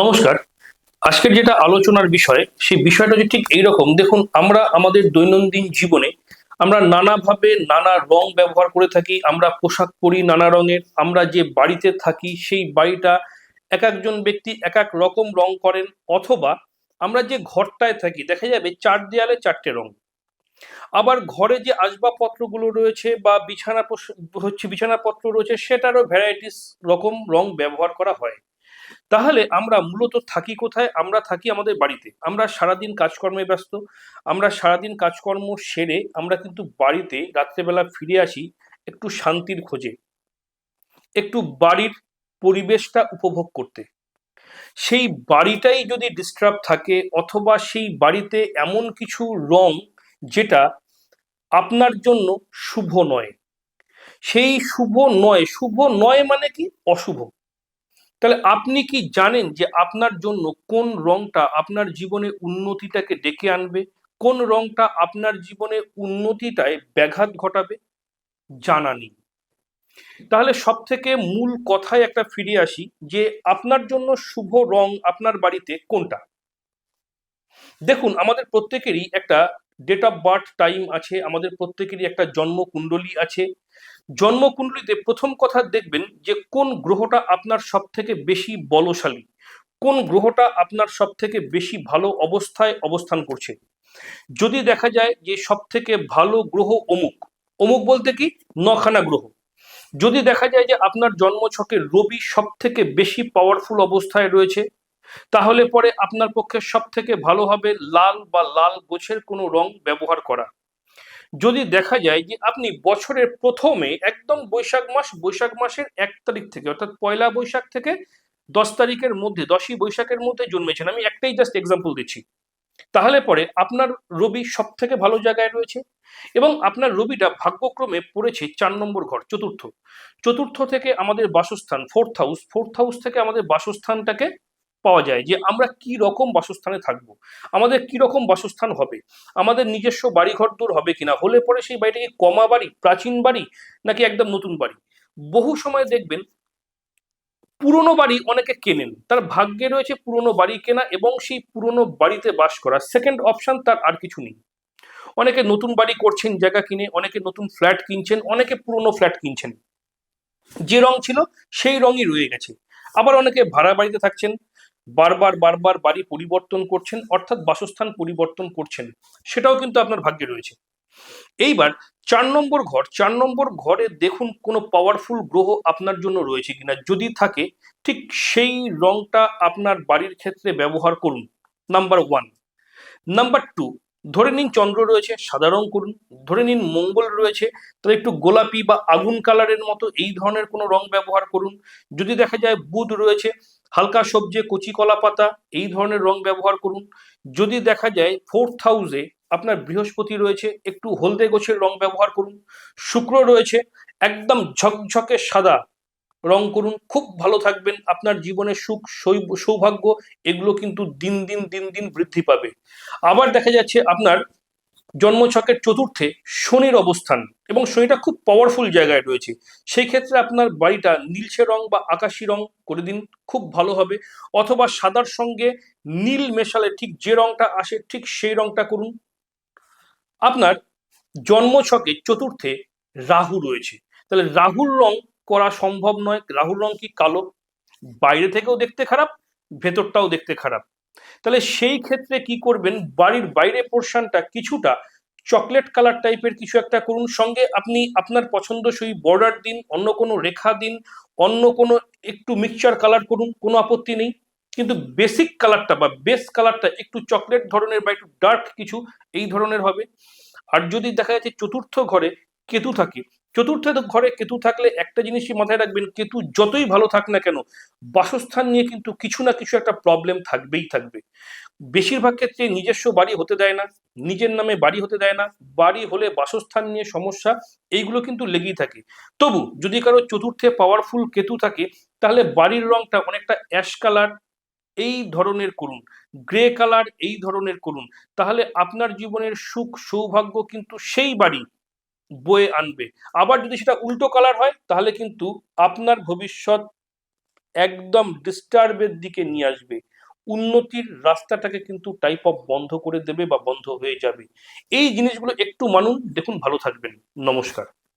নমস্কার। আজকের যেটা আলোচনার বিষয়, সেই বিষয়টা যে ঠিক এইরকম, দেখুন, আমরা আমাদের দৈনন্দিন জীবনে আমরা নানাভাবে নানা রং ব্যবহার করে থাকি, আমরা পোশাক পরি নানা রঙের, আমরা যে বাড়িতে থাকি সেই বাড়িটা এক একজন ব্যক্তি এক এক রকম রং করেন, অথবা আমরা যে ঘরটায় থাকি, দেখা যাবে চার দেয়ালে চারটে রং। আবার ঘরে যে আসবাবপত্রগুলো রয়েছে বা বিছানা হচ্ছে বিছানাপত্র রয়েছে, সেটারও ভ্যারাইটিস রকম রং ব্যবহার করা হয়। তাহলে আমরা মূলত থাকি কোথায়? আমরা থাকি আমাদের বাড়িতে। আমরা সারাদিন কাজকর্মে ব্যস্ত। আমরা সারাদিন কাজকর্ম সেরে আমরা কিন্তু বাড়িতে রাত্রেবেলা ফিরে আসি একটু শান্তির খোঁজে। একটু বাড়ির পরিবেশটা উপভোগ করতে। সেই বাড়িটাই যদি ডিস্টার্ব থাকে অথবা সেই বাড়িতে এমন কিছু রং যেটা আপনার জন্য শুভ নয়। সেই শুভ নয় শুভ নয় মানে কি? অশুভ। তাহলে আপনি কি জানেন যে আপনার জন্য কোন রংটা আপনার জীবনে উন্নতিটাকে ডেকে আনবে? কোন রংটা আপনার জীবনে উন্নতিটায় ব্যাঘাত ঘটাবে? জানা নেই। তাহলে সব থেকে মূল কথায় একটা ফিরে আসি যে আপনার জন্য শুভ রং আপনার বাড়িতে কোনটা? দেখুন, আমাদের প্রত্যেকেরই একটা ডেট অফ বার্থ টাইম আছে, আমাদের প্রত্যেকেরই একটা জন্ম কুণ্ডলী আছে জন্মকুণ্ডলিতে প্রথম কথা দেখবেন যে কোন গ্রহটা আপনার সব থেকে বেশি বলশালী, কোন গ্রহটা আপনার সব থেকে বেশি ভালো অবস্থায় অবস্থান করছে। যদি দেখা যায় যে সব থেকে ভালো গ্রহ অমুক অমুক বলতে কি? নখানা গ্রহ। যদি দেখা যায় যে আপনার জন্মছকে রবি সব থেকে বেশি পাওয়ারফুল অবস্থায় রয়েছে, তাহলে পরে আপনার পক্ষে সব থেকে ভালো হবে লাল বা লাল গোছের কোনো রং ব্যবহার করা। যদি দেখা যায় যে আপনি বছরের প্রথমে একদম বৈশাখ মাস, বৈশাখ মাসের এক তারিখ থেকে, অর্থাৎ পয়লা বৈশাখ থেকে দশ তারিখের মধ্যে, দশই বৈশাখের মধ্যে জন্মেছেন। আমি একটাই জাস্ট এক্সাম্পল দিচ্ছি। তাহলে পরে আপনার রবি সব থেকে ভালো জায়গায় রয়েছে এবং আপনার রবিটা ভাগ্যক্রমে পড়েছে চার নম্বর ঘর, চতুর্থ। চতুর্থ থেকে আমাদের বাসস্থান ফোর্থ হাউস ফোর্থ হাউস থেকে আমাদের বাসস্থানটাকে পাওয়া যায় যে আমরা কি রকম বাসস্থানে থাকব, আমাদের কি রকম বাসস্থান হবে, আমাদের নিজস্ব বাড়ি ঘর দূর হবে কিনা, হলে পরে সেই বাড়িটা কি কমা বাড়ি, প্রাচীন বাড়ি নাকি একদম নতুন বাড়ি? বহু সময় দেখবেন পুরনো বাড়ি অনেকে কেনেন, তার ভাগ্যে রয়েছে পুরনো বাড়ি কেনা এবং সেই পুরনো বাড়িতে বাস করা। সেকেন্ড অপশন তার আর কিছু নেই। অনেকে নতুন বাড়ি করছেন, জায়গা কিনে, অনেকে নতুন ফ্ল্যাট কিনছেন, অনেকে পুরনো ফ্ল্যাট কিনছেন। যে রং ছিল সেই রঙই রয়ে গেছে। আবার অনেকে ভাড়া বাড়িতে থাকছেন বারবার বারবার বাড়ি পরিবর্তন করছেন, অর্থাৎ বাসস্থান পরিবর্তন করছেন, সেটাও কিন্তু আপনার ভাগ্যে রয়েছে। এইবার চার নম্বর ঘর, চার নম্বর ঘরে দেখুন কোনো পাওয়ারফুল গ্রহ আপনার জন্য রয়েছে কিনা। যদি থাকে, ঠিক সেই রংটা আপনার বাড়ির ক্ষেত্রে ব্যবহার করুন নাম্বার ওয়ান নাম্বার টু ধরে নিন চন্দ্র রয়েছে, সাদা রং করুন, ধরে নিন মঙ্গল রয়েছে তাহলে একটু গোলাপি বা আগুন কালারের মতো এই ধরনের কোনো রং ব্যবহার করুন। যদি দেখা যায় বুধ রয়েছে হালকা সবজি, কচি কলা পাতা, এই ধরনের রং ব্যবহার করুন। যদি দেখা যায় ফোর্থ হাউসে আপনার বৃহস্পতি রয়েছে, একটু হলদে গোছের রং ব্যবহার করুন। শুক্র রয়েছে, একদম ঝকঝকে সাদা রং করুন। খুব ভালো থাকবেন। আপনার জীবনে সুখ সৌভাগ্য, এগুলো কিন্তু দিন দিন দিন দিন বৃদ্ধি পাবে। আবার দেখা যাচ্ছে আপনার জন্মছকের চতুর্থে শনির অবস্থান এবং শনিটা খুব পাওয়ারফুল জায়গায় রয়েছে। সেই ক্ষেত্রে আপনার বাড়িটা নীলচে রং বা আকাশি রং করে দিন, খুব ভালো হবে। অথবা সাদার সঙ্গে নীল মেশালে ঠিক যে রংটা আসে ঠিক সেই রংটা করুন। আপনার জন্মছকে চতুর্থে রাহু রয়েছে। তাহলে রাহুর রং করা সম্ভব নয়। রাহুর রং কি কালো? বাইরে থেকেও দেখতে খারাপ, ভেতরটাও দেখতে খারাপ। তাহলে সেই ক্ষেত্রে কি করবেন? বাড়ির বাইরে পোর্শনটা কিছুটা চকলেট কালার টাইপের কিছু একটা করুন। সঙ্গে আপনি আপনার পছন্দসই বর্ডার দিন, অন্য কোনো রেখা দিন, অন্য কোনো একটু মিক্সচার কালার করুন, কোনো আপত্তি নেই। কিন্তু বেসিক কালারটা বা বেস কালারটা একটু চকলেট ধরনের বা একটু ডার্ক কিছু, এই ধরনের হবে। আর যদি দেখা যাচ্ছে চতুর্থ ঘরে কেতু থাকে। চতুর্থ ঘরে কেতু থাকলে একটা জিনিসই মাথায় রাখবেন, কেতু যতই ভালো থাক না কেন, বাসস্থান নিয়ে কিন্তু কিছু না কিছু একটা প্রবলেম থাকবেই থাকবে। বেশিরভাগ ক্ষেত্রে নিজস্ব বাড়ি হতে দেয় না, নিজের নামে বাড়ি হতে দেয় না, বাড়ি হলে বাসস্থান নিয়ে সমস্যা, এইগুলো কিন্তু লেগেই থাকে। তবু যদি কারও চতুর্থে পাওয়ারফুল কেতু থাকে, তাহলে বাড়ির রংটা অনেকটা অ্যাশ কালার এই ধরনের করুন। গ্রে কালার এই ধরনের করুন। তাহলে আপনার জীবনের সুখ, সৌভাগ্য কিন্তু সেই বাড়ি বয়ে আনবে। আবার যদি সেটা উল্টো কালার হয়, তাহলে কিন্তু আপনার ভবিষ্যৎ একদম ডিস্টার্বের দিকে নিয়ে আসবে। উন্নতির রাস্তাটাকে কিন্তু টাইপ অফ বন্ধ করে দেবে বা বন্ধ হয়ে যাবে। এই জিনিসগুলো একটু মানুন। দেখুন, ভালো থাকবেন। নমস্কার।